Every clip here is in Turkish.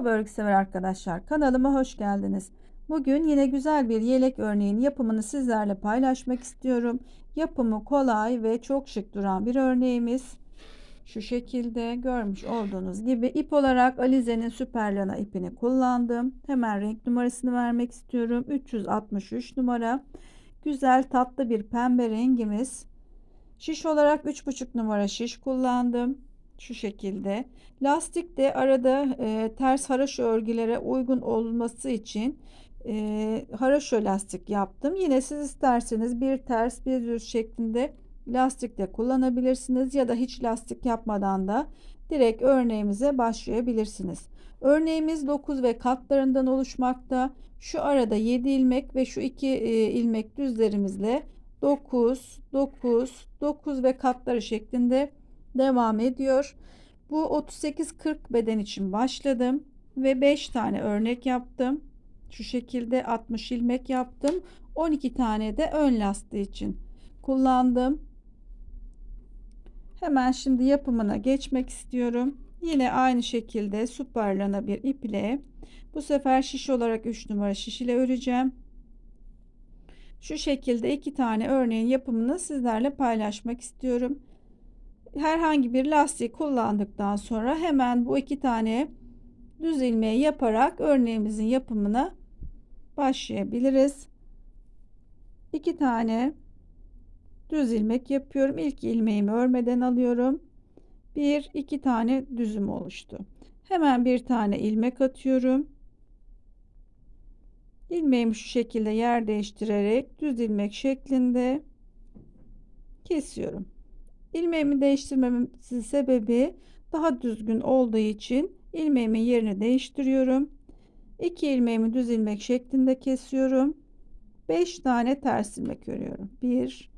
Merhaba örgü sever arkadaşlar. Kanalıma hoş geldiniz. Bugün yine güzel bir yelek örneğin yapımını sizlerle paylaşmak istiyorum. Yapımı kolay ve çok şık duran bir örneğimiz. Şu şekilde görmüş olduğunuz gibi ip olarak Alize'nin Süperlana ipini kullandım. Hemen renk numarasını vermek istiyorum. 363 numara. Güzel tatlı bir pembe rengimiz. Şiş olarak 3,5 numara şiş kullandım şu şekilde. Lastik de arada e, ters haraşo örgülere uygun olması için e, haraşo lastik yaptım. Yine siz isterseniz bir ters bir düz şeklinde lastik de kullanabilirsiniz ya da hiç lastik yapmadan da direkt örneğimize başlayabilirsiniz. Örneğimiz 9 ve katlarından oluşmakta. Şu arada 7 ilmek ve şu 2 e, ilmek düzlerimizle 9, 9, 9 ve katları şeklinde devam ediyor. Bu 38-40 beden için başladım ve 5 tane örnek yaptım. Şu şekilde 60 ilmek yaptım. 12 tane de ön lastiği için kullandım. Hemen şimdi yapımına geçmek istiyorum. Yine aynı şekilde süperlana bir ip ile bu sefer şiş olarak 3 numara şiş ile öreceğim. Şu şekilde iki tane örneğin yapımını sizlerle paylaşmak istiyorum herhangi bir lastik kullandıktan sonra hemen bu iki tane düz ilmeği yaparak örneğimizin yapımına başlayabiliriz. İki tane düz ilmek yapıyorum. İlk ilmeğimi örmeden alıyorum. Bir, iki tane düzüm oluştu. Hemen bir tane ilmek atıyorum. İlmeğimi şu şekilde yer değiştirerek düz ilmek şeklinde kesiyorum. İlmeğimi değiştirmemin sebebi daha düzgün olduğu için ilmeğimin yerini değiştiriyorum. 2 ilmeğimi düz ilmek şeklinde kesiyorum. 5 tane ters ilmek örüyorum. 1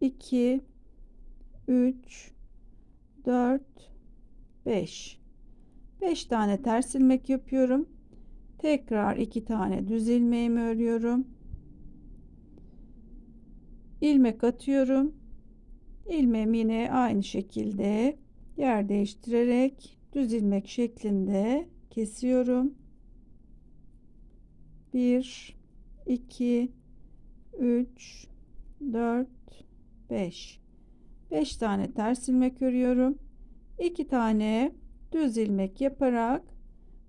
2 3 4 5 5 tane ters ilmek yapıyorum. Tekrar 2 tane düz ilmeğimi örüyorum. ilmek atıyorum ilmeğimi yine aynı şekilde yer değiştirerek düz ilmek şeklinde kesiyorum. 1 2 3 4 5 5 tane ters ilmek örüyorum. 2 tane düz ilmek yaparak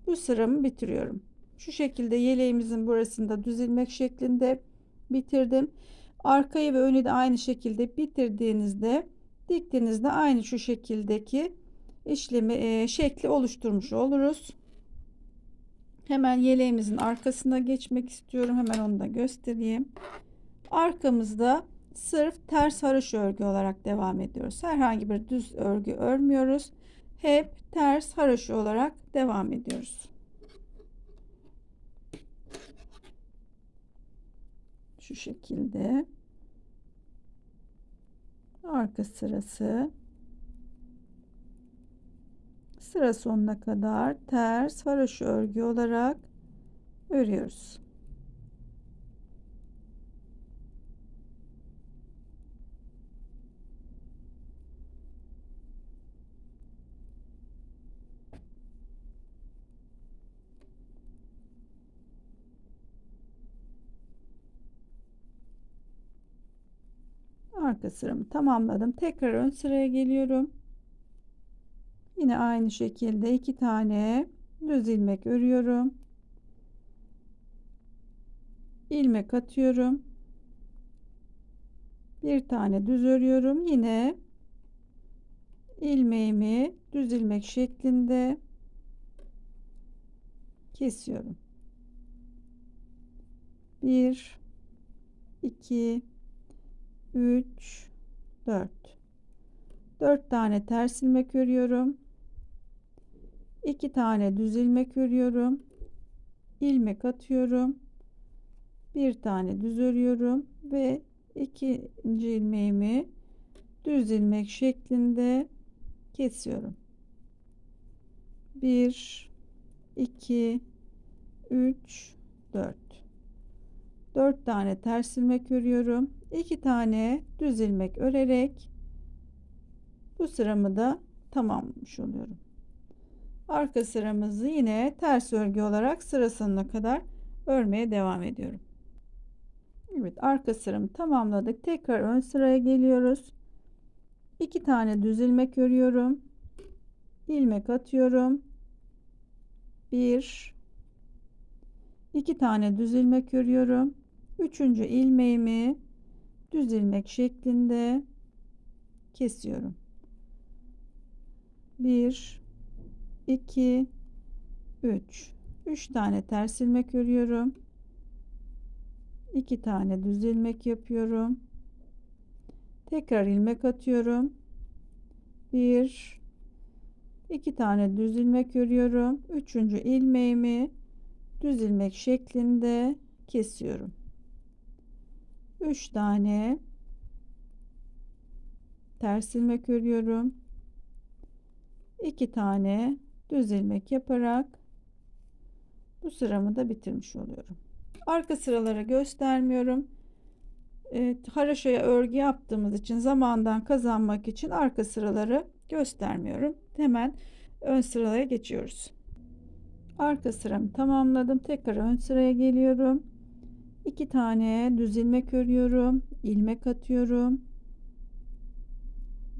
bu sıramı bitiriyorum. Şu şekilde yeleğimizin burasında düz ilmek şeklinde bitirdim Arkayı ve önü de aynı şekilde bitirdiğinizde diktiğinizde aynı şu şekildeki işlemi e, şekli oluşturmuş oluruz. Hemen yeleğimizin arkasına geçmek istiyorum. Hemen onu da göstereyim. Arkamızda sırf ters haroş örgü olarak devam ediyoruz. Herhangi bir düz örgü örmüyoruz. Hep ters haroşa olarak devam ediyoruz. Şu şekilde arka sırası sıra sonuna kadar ters varoş örgü olarak örüyoruz. arka sıramı tamamladım. Tekrar ön sıraya geliyorum. Yine aynı şekilde iki tane düz ilmek örüyorum. ilmek atıyorum. Bir tane düz örüyorum. Yine ilmeğimi düz ilmek şeklinde kesiyorum. 1 2 3 4 4 tane ters ilmek örüyorum. 2 tane düz ilmek örüyorum. İlmek atıyorum. Bir tane düz örüyorum ve ikinci ilmeğimi düz ilmek şeklinde kesiyorum. 1 2 3 4 4 tane ters ilmek örüyorum 2 tane düz ilmek örerek bu sıramı da tamamlamış oluyorum Arka sıramızı yine ters örgü olarak sıra sonuna kadar örmeye devam ediyorum. Evet arka sıramı tamamladık. Tekrar ön sıraya geliyoruz. 2 tane düz ilmek örüyorum. ilmek atıyorum. 1 2 tane düz ilmek örüyorum. Üçüncü ilmeğimi düz ilmek şeklinde kesiyorum. 1 2 3 3 tane ters ilmek örüyorum. 2 tane düz ilmek yapıyorum. Tekrar ilmek atıyorum. 1 2 tane düz ilmek örüyorum. Üçüncü ilmeğimi düz ilmek şeklinde kesiyorum. 3 tane ters ilmek örüyorum. 2 tane düz ilmek yaparak bu sıramı da bitirmiş oluyorum. Arka sıraları göstermiyorum. E, haraşoya örgü yaptığımız için zamandan kazanmak için arka sıraları göstermiyorum. Hemen ön sıraya geçiyoruz. Arka sıramı tamamladım. Tekrar ön sıraya geliyorum. 2 tane düz ilmek örüyorum. ilmek atıyorum.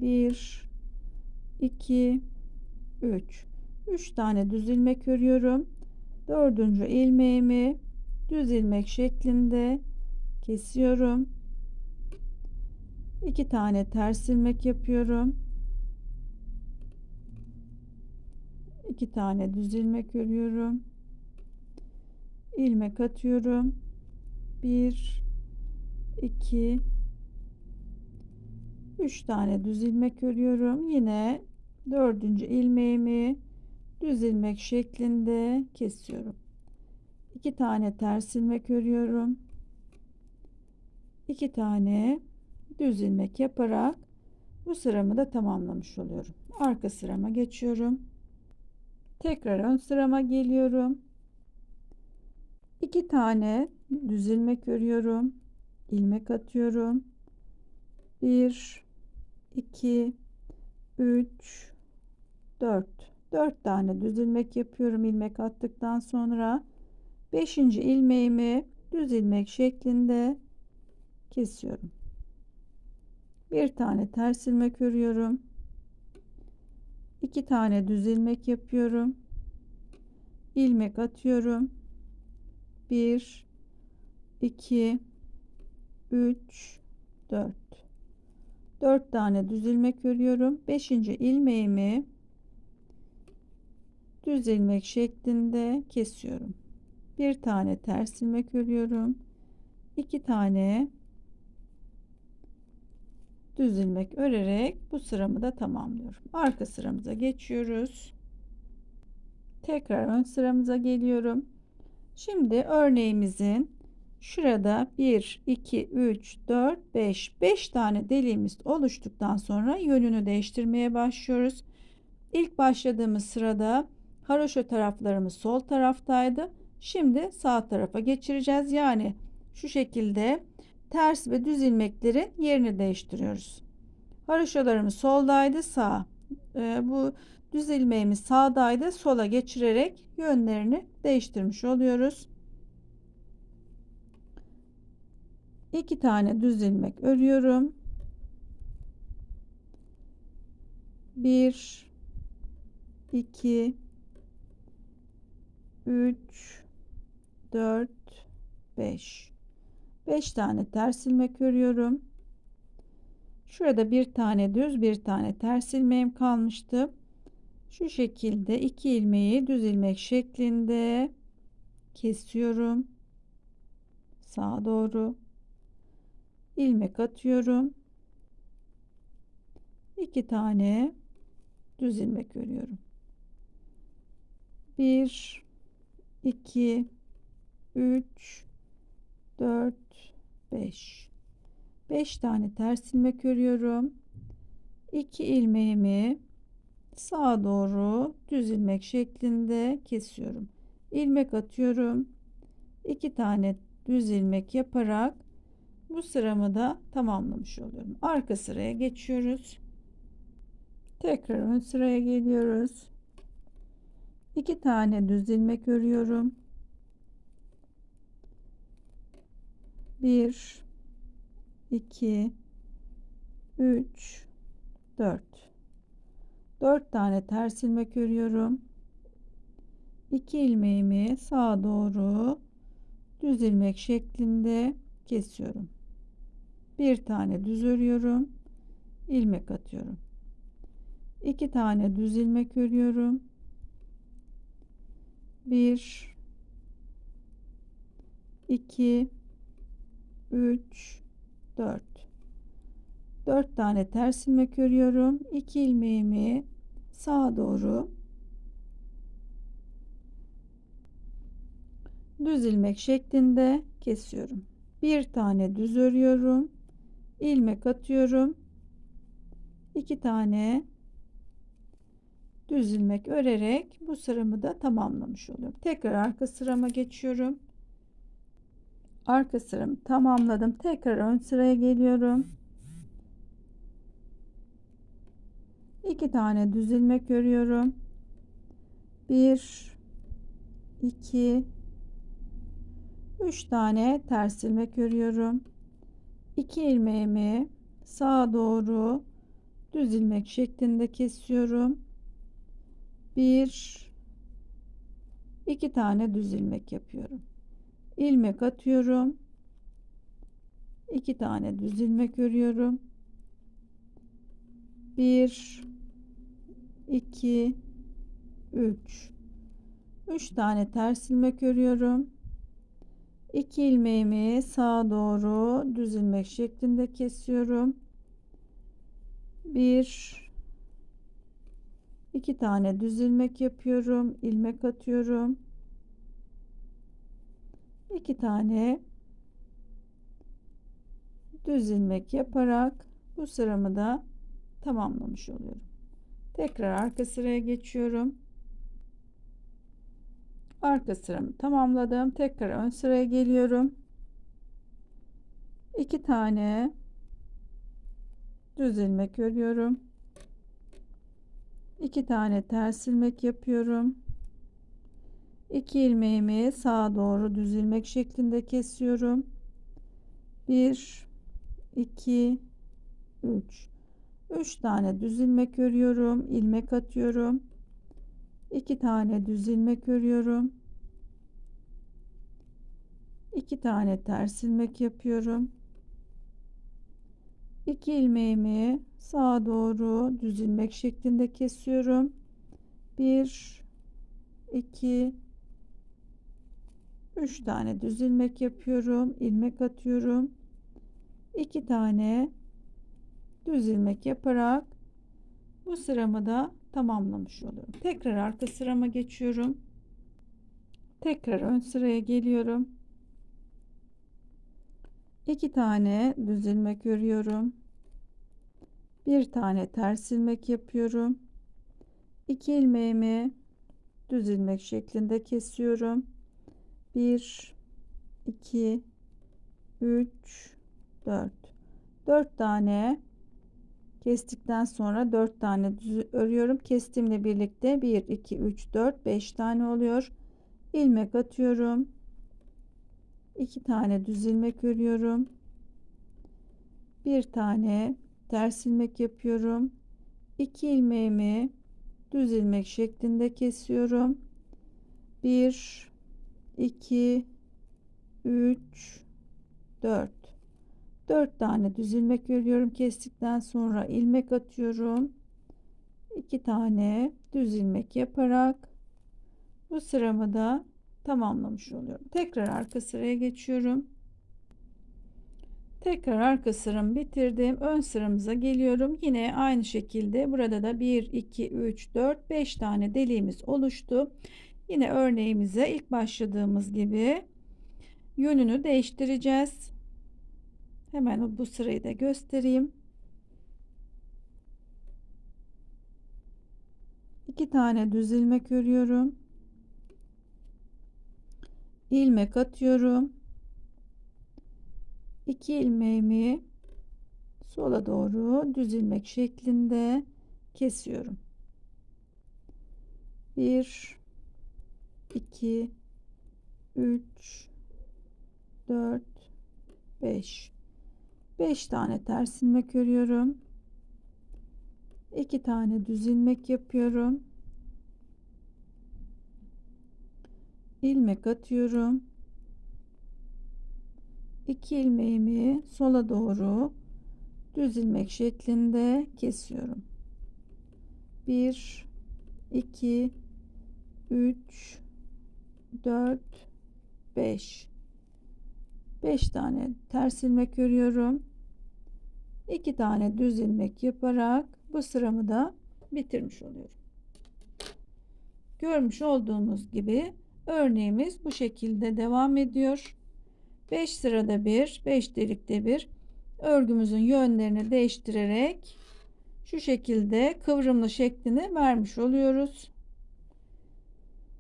1 2 3 3 tane düz ilmek örüyorum. Dördüncü ilmeğimi düz ilmek şeklinde kesiyorum. 2 tane ters ilmek yapıyorum. 2 tane düz ilmek örüyorum. ilmek atıyorum. 1 2 3 tane düz ilmek örüyorum. Yine dördüncü ilmeğimi düz ilmek şeklinde kesiyorum. 2 tane ters ilmek örüyorum. 2 tane düz ilmek yaparak bu sıramı da tamamlamış oluyorum. Arka sırama geçiyorum. Tekrar ön sırama geliyorum. 2 tane düz ilmek örüyorum. ilmek atıyorum. 1 2 3 4 4 tane düz ilmek yapıyorum ilmek attıktan sonra 5. ilmeğimi düz ilmek şeklinde kesiyorum. Bir tane ters ilmek örüyorum. 2 tane düz ilmek yapıyorum. ilmek atıyorum. 1 2 3 4 4 tane düz ilmek örüyorum. 5. ilmeğimi düz ilmek şeklinde kesiyorum. Bir tane ters ilmek örüyorum. 2 tane düz ilmek örerek bu sıramı da tamamlıyorum. Arka sıramıza geçiyoruz. Tekrar ön sıramıza geliyorum. Şimdi örneğimizin şurada 1 2 3 4 5 5 tane deliğimiz oluştuktan sonra yönünü değiştirmeye başlıyoruz. İlk başladığımız sırada haroşa taraflarımız sol taraftaydı. Şimdi sağ tarafa geçireceğiz. Yani şu şekilde ters ve düz ilmeklerin yerini değiştiriyoruz. Haroşalarımız soldaydı sağ. Ee, bu düz ilmeğimiz sağdaydı sola geçirerek yönlerini değiştirmiş oluyoruz. İki tane düz ilmek örüyorum. Bir, iki, üç, dört, beş. Beş tane ters ilmek örüyorum. Şurada bir tane düz bir tane ters ilmeğim kalmıştı. Şu şekilde iki ilmeği düz ilmek şeklinde kesiyorum. Sağa doğru ilmek atıyorum. iki tane düz ilmek örüyorum. 1 2 3 4 5 5 tane ters ilmek örüyorum. 2 ilmeğimi sağa doğru düz ilmek şeklinde kesiyorum. ilmek atıyorum. 2 tane düz ilmek yaparak bu sıramı da tamamlamış oluyorum. Arka sıraya geçiyoruz. Tekrar ön sıraya geliyoruz. 2 tane düz ilmek örüyorum. 1 2 3 4 4 tane ters ilmek örüyorum. 2 ilmeğimi sağa doğru düz ilmek şeklinde kesiyorum. Bir tane düz örüyorum. ilmek atıyorum. 2 tane düz ilmek örüyorum. 1 2 3 4 4 tane ters ilmek örüyorum. 2 ilmeğimi sağa doğru düz ilmek şeklinde kesiyorum. Bir tane düz örüyorum. ilmek atıyorum. 2 tane düz ilmek örerek bu sıramı da tamamlamış oluyorum. Tekrar arka sırama geçiyorum. Arka sıramı tamamladım. Tekrar ön sıraya geliyorum. 2 tane düz ilmek örüyorum. 1 2 3 tane ters ilmek örüyorum. 2 ilmeğimi sağa doğru düz ilmek şeklinde kesiyorum. 1 2 tane düz ilmek yapıyorum. ilmek atıyorum. 2 tane düz ilmek örüyorum. 1 2 3 3 tane ters ilmek örüyorum. 2 ilmeğimi sağa doğru düz ilmek şeklinde kesiyorum. 1 2 tane düz ilmek yapıyorum. ilmek atıyorum. 2 tane düz ilmek yaparak bu sıramı da tamamlamış oluyorum. Tekrar arka sıraya geçiyorum. Arka sıramı tamamladım. Tekrar ön sıraya geliyorum. 2 tane düz ilmek örüyorum. 2 tane ters ilmek yapıyorum. 2 ilmeğimi sağa doğru düz ilmek şeklinde kesiyorum. 1 2 3 3 tane düz ilmek örüyorum. ilmek atıyorum. 2 tane düz ilmek örüyorum. 2 tane ters ilmek yapıyorum. 2 ilmeğimi sağa doğru düz ilmek şeklinde kesiyorum. 1 2 3 tane düz ilmek yapıyorum. ilmek atıyorum. 2 tane düz ilmek yaparak bu sıramı da tamamlamış oluyorum. Tekrar arka sırama geçiyorum. Tekrar ön sıraya geliyorum. 2 tane düz ilmek örüyorum. Bir tane ters ilmek yapıyorum. 2 ilmeğimi düz ilmek şeklinde kesiyorum. 1 2 3 4 4 tane kestikten sonra 4 tane düz örüyorum. Kestiğimle birlikte 1 2 3 4 5 tane oluyor. İlmek atıyorum. 2 tane düz ilmek örüyorum. Bir tane ters ilmek yapıyorum. 2 ilmeğimi düz ilmek şeklinde kesiyorum. 1 2 3 4 4 tane düz ilmek örüyorum kestikten sonra ilmek atıyorum. 2 tane düz ilmek yaparak bu sıramı da tamamlamış oluyorum. Tekrar arka sıraya geçiyorum. Tekrar arka sıramı bitirdim. Ön sıramıza geliyorum. Yine aynı şekilde burada da 1 2 3 4 5 tane deliğimiz oluştu. Yine örneğimize ilk başladığımız gibi yönünü değiştireceğiz Hemen bu sırayı da göstereyim. İki tane düz ilmek örüyorum. ilmek atıyorum. İki ilmeğimi sola doğru düz ilmek şeklinde kesiyorum. Bir, 2 3 4 5 5 tane ters ilmek örüyorum. 2 tane düz ilmek yapıyorum. ilmek atıyorum. 2 ilmeğimi sola doğru düz ilmek şeklinde kesiyorum. 1 2 3 4 5 5 tane ters ilmek örüyorum. 2 tane düz ilmek yaparak bu sıramı da bitirmiş oluyorum. Görmüş olduğunuz gibi örneğimiz bu şekilde devam ediyor. 5 sırada bir, 5 delikte bir örgümüzün yönlerini değiştirerek şu şekilde kıvrımlı şeklini vermiş oluyoruz.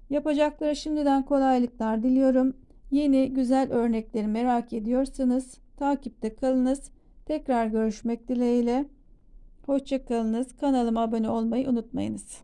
Yapacaklara şimdiden kolaylıklar diliyorum. Yeni güzel örnekleri merak ediyorsanız takipte kalınız. Tekrar görüşmek dileğiyle. Hoşçakalınız. Kanalıma abone olmayı unutmayınız.